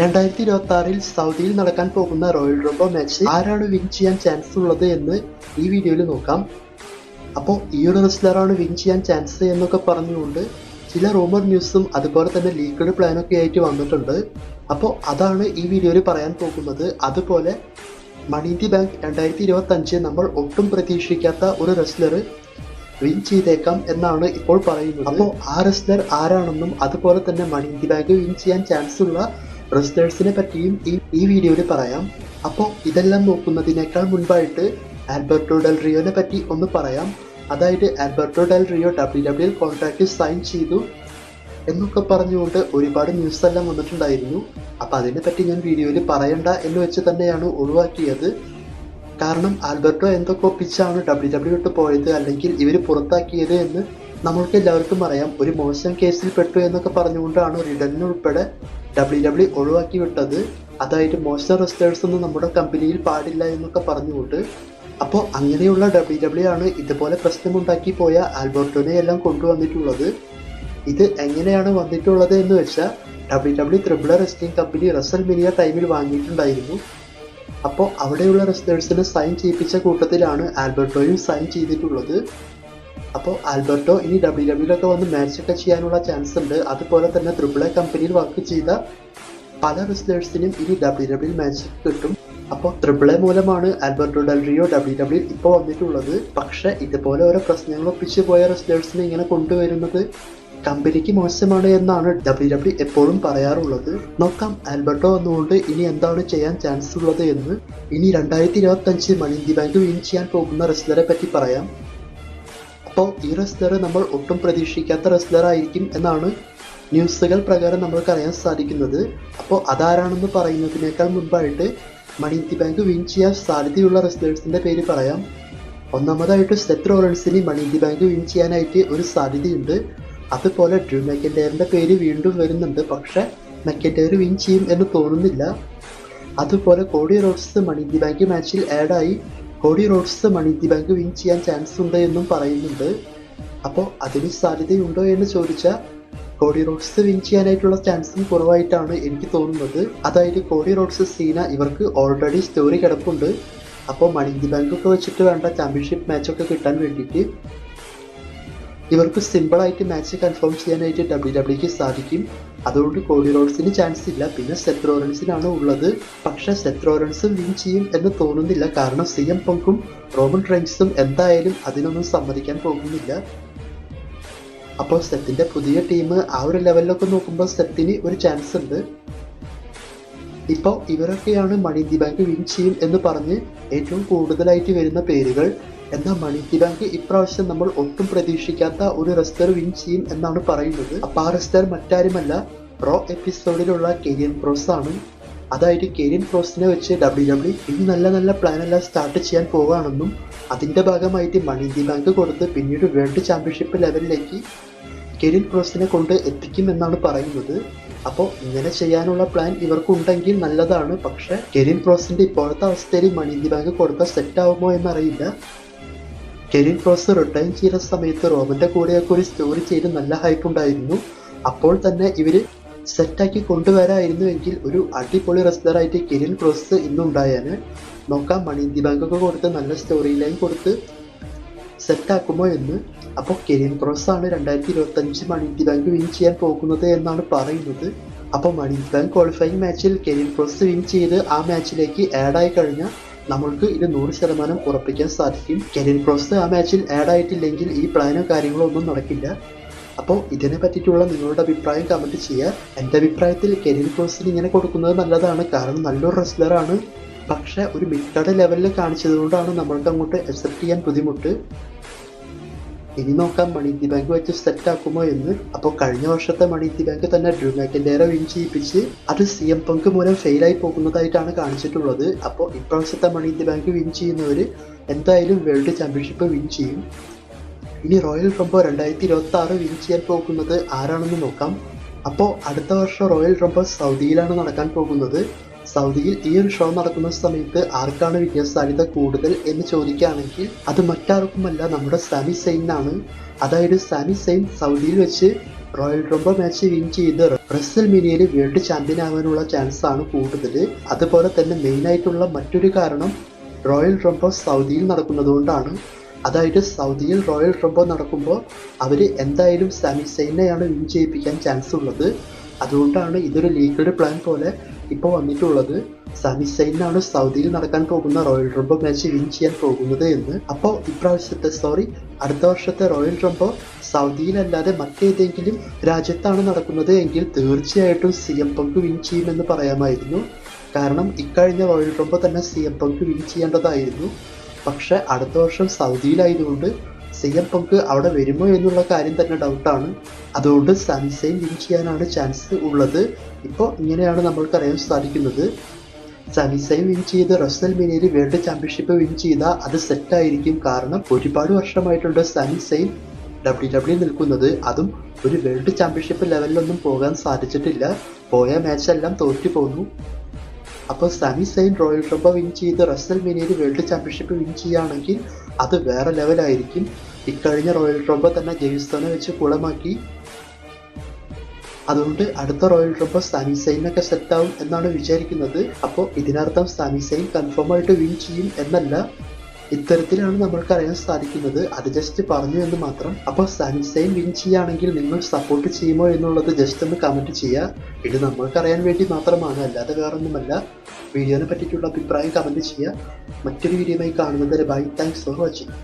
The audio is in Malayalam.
രണ്ടായിരത്തി ഇരുപത്തി ആറിൽ സൗദിയിൽ നടക്കാൻ പോകുന്ന റോയൽ റംബോ മാച്ച് ആരാണ് വിൻ ചെയ്യാൻ ചാൻസ് ഉള്ളത് എന്ന് ഈ വീഡിയോയിൽ നോക്കാം. അപ്പോൾ ഈ ഒരു റെസ്ലറാണ് വിൻ ചെയ്യാൻ ചാൻസ് എന്നൊക്കെ പറഞ്ഞുകൊണ്ട് ചില റൂമർ ന്യൂസും അതുപോലെ തന്നെ ലീക്കഡ് പ്ലാനൊക്കെ ആയിട്ട് വന്നിട്ടുണ്ട്. അപ്പോൾ അതാണ് ഈ വീഡിയോയിൽ പറയാൻ പോകുന്നത്. അതുപോലെ മണി ദി ബാങ്ക് രണ്ടായിരത്തി ഇരുപത്തി അഞ്ച് നമ്മൾ ഒട്ടും പ്രതീക്ഷിക്കാത്ത ഒരു റെസ്ലർ വിൻ ചെയ്തേക്കാം എന്നാണ് ഇപ്പോൾ പറയുന്നത്. അപ്പോൾ ആ റെസ്ലർ ആരാണെന്നും അതുപോലെ തന്നെ മണി ദി ബാങ്ക് വിൻ ചെയ്യാൻ ചാൻസ് ഉള്ള റെസ്ലേഴ്സിനെ പറ്റിയും ഈ ഈ വീഡിയോയിൽ പറയാം. അപ്പോൾ ഇതെല്ലാം നോക്കുന്നതിനേക്കാൾ മുൻപായിട്ട് ആൽബർട്ടോ ഡെൽ റിയോനെ പറ്റി ഒന്ന് പറയാം. അതായത് Alberto Del Rio W W contract sign ചെയ്തു എന്നൊക്കെ പറഞ്ഞുകൊണ്ട് ഒരുപാട് ന്യൂസ് എല്ലാം വന്നിട്ടുണ്ടായിരുന്നു. അതിനെ പറ്റി ഞാൻ വീഡിയോയിൽ പറയണ്ട എന്ന് വെച്ച് തന്നെയാണ് ഒഴിവാക്കിയത്. കാരണം ആൽബർട്ടോ എന്തൊക്കെ ഒപ്പിച്ചാണ് ഡബ്ല്യു ഡബ്ല്യു വിട്ട് പോയത് അല്ലെങ്കിൽ ഇവർ പുറത്താക്കിയത് എന്ന് നമ്മൾക്ക് എല്ലാവർക്കും അറിയാം ഒരു മോശം കേസിൽ പെട്ടു എന്നൊക്കെ പറഞ്ഞുകൊണ്ടാണ് റിഡനെ ഉൾപ്പെടെ ഡബ്ല്യു ഡബ്ല്യു ഒഴിവാക്കി വിട്ടത്. അതായത് മോശം റെസ്റ്റേഴ്സ് ഒന്നും നമ്മുടെ കമ്പനിയിൽ പാടില്ല എന്നൊക്കെ പറഞ്ഞുകൊണ്ട്. അപ്പോൾ അങ്ങനെയുള്ള ഡബ്ല്യു ഡബ്ല്യു ആണ് ഇതുപോലെ പ്രശ്നമുണ്ടാക്കി പോയ ആൽബർട്ടോനെ എല്ലാം കൊണ്ടുവന്നിട്ടുള്ളത്. ഇത് എങ്ങനെയാണ് വന്നിട്ടുള്ളത് എന്ന് വെച്ചാൽ W W triple wrestling company WrestleMania ടൈമിൽ വാങ്ങിയിട്ടുണ്ടായിരുന്നു. അപ്പോൾ അവിടെയുള്ള റെസ്റ്റേഴ്സിനെ സൈൻ ചെയ്യിപ്പിച്ച കൂട്ടത്തിലാണ് ആൽബർട്ടോയും സൈൻ ചെയ്തിട്ടുള്ളത്. അപ്പോൾ ആൽബർട്ടോ ഇനി ഡബ്ല്യു ഡബ്ല്യൂലൊക്കെ വന്ന് മാച്ചൊക്കെ ചെയ്യാനുള്ള ചാൻസ് ഉണ്ട്. അതുപോലെ തന്നെ ത്രിബിള കമ്പനിയിൽ വർക്ക് ചെയ്ത പല റെസ്ലേഴ്സിനും ഇനി ഡബ്ല്യു ഡബ്ല്യു മാച്ച് കിട്ടും. അപ്പോൾ എ മൂലമാണ് ആൽബർട്ടോ ഡൽറിയോ ഡബ്ല്യു ഡബ്ല്യു ഇപ്പോൾ വന്നിട്ടുള്ളത്. പക്ഷേ ഇതുപോലെ ഓരോ പ്രശ്നങ്ങൾ ഒപ്പിച്ച് പോയ റെസ്ലേഴ്സിനെ ഇങ്ങനെ കൊണ്ടുവരുന്നത് കമ്പനിക്ക് മോശമാണ് എന്നാണ് ഡബ്ല്യു ഡബ്ല്യു എപ്പോഴും പറയാറുള്ളത്. നോക്കാം ആൽബർട്ടോ വന്നുകൊണ്ട് ഇനി എന്താണ് ചെയ്യാൻ ചാൻസ് ഉള്ളത് എന്ന്. ഇനി രണ്ടായിരത്തി ഇരുപത്തി അഞ്ച് മണി ഇന്ത്യ ബാങ്ക് വിൻ ചെയ്യാൻ പോകുന്ന റെസ്ലറെ പറ്റി പറയാം. അപ്പോൾ ഈ റെസ്ലർ നമ്മൾ ഒട്ടും പ്രതീക്ഷിക്കാത്ത റെസ്ലർ ആയിരിക്കും എന്നാണ് ന്യൂസുകൾ പ്രകാരം നമ്മൾക്ക് അറിയാൻ സാധിക്കുന്നത്. അപ്പോൾ അതാരാണെന്ന് പറയുന്നതിനേക്കാൾ മുൻപായിട്ട് മണി ഇന്ത്യ ബാങ്ക് വിൻ ചെയ്യാൻ സാധ്യതയുള്ള റെസ്ലേഴ്സിന്റെ പേര് പറയാം. ഒന്നാമതായിട്ട് Seth റോളൻസിന് money in the bank win ചെയ്യാനായിട്ട് ഒരു സാധ്യതയുണ്ട്. അതുപോലെ ഡ്രൂ മെക്കൻഡെയറിന്റെ പേര് വീണ്ടും വരുന്നുണ്ട്. പക്ഷേ മെക്കൻഡയർ വിൻ ചെയ്യും എന്ന് തോന്നുന്നില്ല. അതുപോലെ കോടി റോഡ്സ് മണി ഇന്ത്യ ബാങ്ക് മാച്ചിൽ ആഡായി Cody Rhodes money the bank win ചെയ്യാൻ ചാൻസ് ഉണ്ട് എന്നും പറയുന്നുണ്ട്. അപ്പോൾ അതിന് സാധ്യതയുണ്ടോ എന്ന് ചോദിച്ചാൽ കോടി റോഡ്സ് വിൻ ചെയ്യാനായിട്ടുള്ള ചാൻസും കുറവായിട്ടാണ് എനിക്ക് തോന്നുന്നത്. അതായത് കോടി റോഡ്സ് സീന ഇവർക്ക് ഓൾറെഡി സ്റ്റോറി കിടപ്പുണ്ട്. അപ്പോൾ ബാങ്ക് ഒക്കെ വെച്ചിട്ട് വേണ്ട ചാമ്പ്യൻഷിപ്പ് മാച്ചൊക്കെ കിട്ടാൻ വേണ്ടിയിട്ട് ഇവർക്ക് സിമ്പിളായിട്ട് മാച്ച് കൺഫേം ചെയ്യാനായിട്ട് ഡബ്ല്യു ഡബ്ല്യുക്ക് സാധിക്കും. അതുകൊണ്ട് കോഡി റോഡ്സിന് ചാൻസ് ഇല്ല. പിന്നെ സെത്രോറൻസിനാണ് ഉള്ളത്. പക്ഷെ സെത്രോറൻസ് വിൻ ചെയ്യും എന്ന് തോന്നുന്നില്ല. കാരണം സി എം പങ്കും റോമൻ റൈൻസും എന്തായാലും അതിനൊന്നും സമ്മതിക്കാൻ പോകുന്നില്ല. അപ്പോൾ സെത്തിന്റെ പുതിയ ടീം ആ ഒരു ലെവലിലൊക്കെ നോക്കുമ്പോൾ സെത്തിന് ഒരു ചാൻസ് ഉണ്ട്. ഇപ്പോൾ ഇവരൊക്കെയാണ് മണി ദി ബാങ്ക് വിൻ ചെയ്യും എന്ന് പറഞ്ഞ് ഏറ്റവും കൂടുതലായിട്ട് വരുന്ന പേരുകൾ എന്നാൽ മണി ഇന്ത്യ ബാങ്ക് ഇപ്രാവശ്യം നമ്മൾ ഒട്ടും പ്രതീക്ഷിക്കാത്ത ഒരു റെസ്റ്റർ വിൻ ചെയ്യും എന്നാണ് പറയുന്നത്. അപ്പൊ ആ റെസ്റ്റർ മറ്റാരുമല്ല പ്രോ എപ്പിസോഡിലുള്ള കെരിയൻ പ്രോസ് ആണ്. അതായത് കെരിയൻ ക്രോസിനെ വെച്ച് ഡബ്ല്യു ഡബ്ല്യു ഇനി നല്ല നല്ല പ്ലാൻ എല്ലാം സ്റ്റാർട്ട് ചെയ്യാൻ പോവുകയാണെന്നും അതിന്റെ ഭാഗമായിട്ട് മണി ബാങ്ക് കൊടുത്ത് പിന്നീട് വേൾഡ് ചാമ്പ്യൻഷിപ്പ് ലെവലിലേക്ക് കെരിൻ ക്രോസിനെ കൊണ്ട് എത്തിക്കും എന്നാണ് പറയുന്നത്. അപ്പോൾ ഇങ്ങനെ ചെയ്യാനുള്ള പ്ലാൻ ഇവർക്കുണ്ടെങ്കിൽ നല്ലതാണ്. പക്ഷേ കെരിൻ ക്രോസിന്റെ ഇപ്പോഴത്തെ അവസ്ഥയിൽ മണി ബാങ്ക് കൊടുത്താൽ സെറ്റ് ആവുമോ എന്നറിയില്ല. കെരിൻ ക്രോസ് റിട്ടേൺ ചെയ്ത സമയത്ത് റോമന്റെ കൂടെയൊക്കെ ഒരു സ്റ്റോറി ചെയ്ത് നല്ല ഹൈപ്പ് ഉണ്ടായിരുന്നു. അപ്പോൾ തന്നെ ഇവർ സെറ്റാക്കി കൊണ്ടുവരായിരുന്നു എങ്കിൽ ഒരു അടിപൊളി റെസ്ലറായിട്ട് കെരിൻ ക്രോസ് ഇന്നുണ്ടായാണ് നോക്കാം മണി ദിബാങ്കൊക്കെ കൊടുത്ത് നല്ല സ്റ്റോറി ലൈൻ കൊടുത്ത് സെറ്റാക്കുമോ എന്ന്. അപ്പോൾ കെരിൻ ക്രോസ് ആണ് രണ്ടായിരത്തി ഇരുപത്തി അഞ്ച് മണി ദിബാങ്ക് ബാങ്ക് വിൻ ചെയ്യാൻ പോകുന്നത് എന്നാണ് പറയുന്നത്. അപ്പോൾ മണി ദിബാങ്ക് ബാങ്ക് ക്വാളിഫയിങ് മാച്ചിൽ കെരിൻ ക്രോസ് വിൻ ചെയ്ത് ആ മാച്ചിലേക്ക് ആഡായി കഴിഞ്ഞാൽ നമ്മൾക്ക് ഇത് നൂറ് ശതമാനം ഉറപ്പിക്കാൻ സാധിക്കും. കെനിൻ ക്രോസ് ആ മാച്ചിൽ ആഡ് ആയിട്ടില്ലെങ്കിൽ ഈ പ്ലാനോ കാര്യങ്ങളോ ഒന്നും നടക്കില്ല. അപ്പോൾ ഇതിനെ പറ്റിയിട്ടുള്ള നിങ്ങളുടെ അഭിപ്രായം കമന്റ് ചെയ്യുക. എന്റെ അഭിപ്രായത്തിൽ കെനിൻ ക്രോസിന് ഇങ്ങനെ കൊടുക്കുന്നത് നല്ലതാണ്. കാരണം നല്ലൊരു റെസ്ലറാണ് പക്ഷേ ഒരു മിഡ് ലെവലിൽ കാണിച്ചതുകൊണ്ടാണ് നമ്മൾക്ക് അങ്ങോട്ട് അക്സെപ്റ്റ് ചെയ്യാൻ ബുദ്ധിമുട്ട്. ഇനി നോക്കാം മണി ദി ബാങ്ക് വെച്ച് സെറ്റ് ആക്കുമോ എന്ന്. അപ്പോൾ കഴിഞ്ഞ വർഷത്തെ മണി ദി ബാങ്ക് തന്നെ ഡ്രൂ മാക്കിന്റെ വിൻ ചെയ്യിപ്പിച്ച് അത് സി എം പങ്ക് മൂലം ഫെയിലായി പോകുന്നതായിട്ടാണ് കാണിച്ചിട്ടുള്ളത്. അപ്പോൾ ഇപ്രാവശ്യത്തെ മണി ദി ബാങ്ക് വിൻ ചെയ്യുന്നവർ എന്തായാലും വേൾഡ് ചാമ്പ്യൻഷിപ്പ് വിൻ ചെയ്യും. ഇനി റോയൽ റംബോ രണ്ടായിരത്തി ഇരുപത്തി ആറ് വിൻ ചെയ്യാൻ പോകുന്നത് ആരാണെന്ന് നോക്കാം. അപ്പോൾ അടുത്ത വർഷം റോയൽ റംബോ സൗദിയിലാണ് നടക്കാൻ പോകുന്നത്. സൗദിയിൽ ഈ ഒരു ഷോ നടക്കുന്ന സമയത്ത് ആർക്കാണ് വിജയ സാധ്യത കൂടുതൽ എന്ന് ചോദിക്കുകയാണെങ്കിൽ അത് മറ്റാർക്കുമല്ല നമ്മുടെ സാമി സെയിനാണ്. അതായത് സാമി സെയിൻ സൗദിയിൽ വെച്ച് റോയൽ റംബോ മാച്ച് വിൻ ചെയ്ത് റസൽ മിനിയിൽ വേൾഡ് ചാമ്പ്യൻ ആവാനുള്ള ചാൻസ് ആണ് കൂടുതൽ. അതുപോലെ തന്നെ മെയിനായിട്ടുള്ള മറ്റൊരു കാരണം റോയൽ റംബോ സൗദിയിൽ നടക്കുന്നതുകൊണ്ടാണ് അതായത് സൗദിയിൽ റോയൽ റംബോ നടക്കുമ്പോൾ അവർ എന്തായാലും സാമി സെയിനെയാണ് വിൻ ചെയ്യിപ്പിക്കാൻ ചാൻസ് ഉള്ളത്. അതുകൊണ്ടാണ് ഇതൊരു ലീഗഡ് പ്ലാൻ പോലെ ഇപ്പോൾ വന്നിട്ടുള്ളത് സമി സൈനാണ് സൗദിയിൽ നടക്കാൻ പോകുന്ന റോയൽ റംബോ മാച്ച് വിൻ ചെയ്യാൻ പോകുന്നത് എന്ന്. അപ്പോൾ ഇപ്രാവശ്യത്തെ സോറി അടുത്ത വർഷത്തെ റോയൽ റംബോ സൗദിയിലല്ലാതെ മറ്റേതെങ്കിലും രാജ്യത്താണ് നടക്കുന്നത് എങ്കിൽ തീർച്ചയായിട്ടും സി എം പങ്ക് വിൻ ചെയ്യുമെന്ന് പറയാമായിരുന്നു. കാരണം ഇക്കഴിഞ്ഞ റോയൽ റംബോ തന്നെ സി എം പങ്ക് വിൻ ചെയ്യേണ്ടതായിരുന്നു. പക്ഷേ അടുത്ത വർഷം സൗദിയിലായതുകൊണ്ട് സി എം പങ്ക് അവിടെ വരുമോ എന്നുള്ള കാര്യം തന്നെ ഡൗട്ടാണ് അതുകൊണ്ട് സൺസൈൻ വിൻ ചെയ്യാനാണ് ചാൻസ് ഉള്ളത്. ഇപ്പോൾ ഇങ്ങനെയാണ് നമ്മൾക്കറിയാൻ സാധിക്കുന്നത്. സൺസൈൻ വിൻ ചെയ്ത് റസൽ മിനിയിൽ വേൾഡ് ചാമ്പ്യൻഷിപ്പ് വിൻ ചെയ്താൽ അത് സെറ്റായിരിക്കും കാരണം ഒരുപാട് വർഷമായിട്ടുണ്ട് സൺസൈൻ ഡബ്ല്യു ഡബ്ല്യു നിൽക്കുന്നത്. അതും ഒരു വേൾഡ് ചാമ്പ്യൻഷിപ്പ് ലെവലിലൊന്നും പോകാൻ സാധിച്ചിട്ടില്ല. പോയ മാച്ചെല്ലാം തോറ്റു പോന്നു അപ്പോൾ Sami Zayn royal rumble win ചെയ്ത് റസൽ മിനിയിൽ വേൾഡ് ചാമ്പ്യൻഷിപ്പ് വിൻ ചെയ്യുകയാണെങ്കിൽ അത് വേറെ ലെവലായിരിക്കും. ഇക്കഴിഞ്ഞ റോയൽ ട്രംബ തന്നെ ജെയ്സോനെ വെച്ച് കുളമാക്കി. അതുകൊണ്ട് അടുത്ത റോയൽ ട്രംപ് സാമി സൈനൊക്കെ സെറ്റ് ആവും എന്നാണ് വിചാരിക്കുന്നത്. അപ്പോൾ ഇതിനർത്ഥം സാമി സൈൻ കൺഫേം ആയിട്ട് വിൻ ചെയ്യും എന്നല്ല. ഇത്തരത്തിലാണ് നമ്മൾക്ക് അറിയാൻ സാധിക്കുന്നത്. അത് ജസ്റ്റ് പറഞ്ഞു എന്ന് മാത്രം. അപ്പോൾ സൺസൈൻ സൈൻ വിൻ ചെയ്യുകയാണെങ്കിൽ നിങ്ങൾ സപ്പോർട്ട് ചെയ്യുമോ എന്നുള്ളത് ജസ്റ്റ് ഒന്ന് കമന്റ് ചെയ്യുക. ഇത് നമ്മൾക്ക് അറിയാൻ വേണ്ടി മാത്രമാണ്. അല്ലാതെ വേറൊന്നുമല്ല. വീഡിയോനെ പറ്റിയിട്ടുള്ള അഭിപ്രായം കമന്റ് ചെയ്യുക. മറ്റൊരു വീഡിയോയുമായി കാണുന്നത് ബൈ താങ്ക്സ് ഫോർ വാച്ചിങ്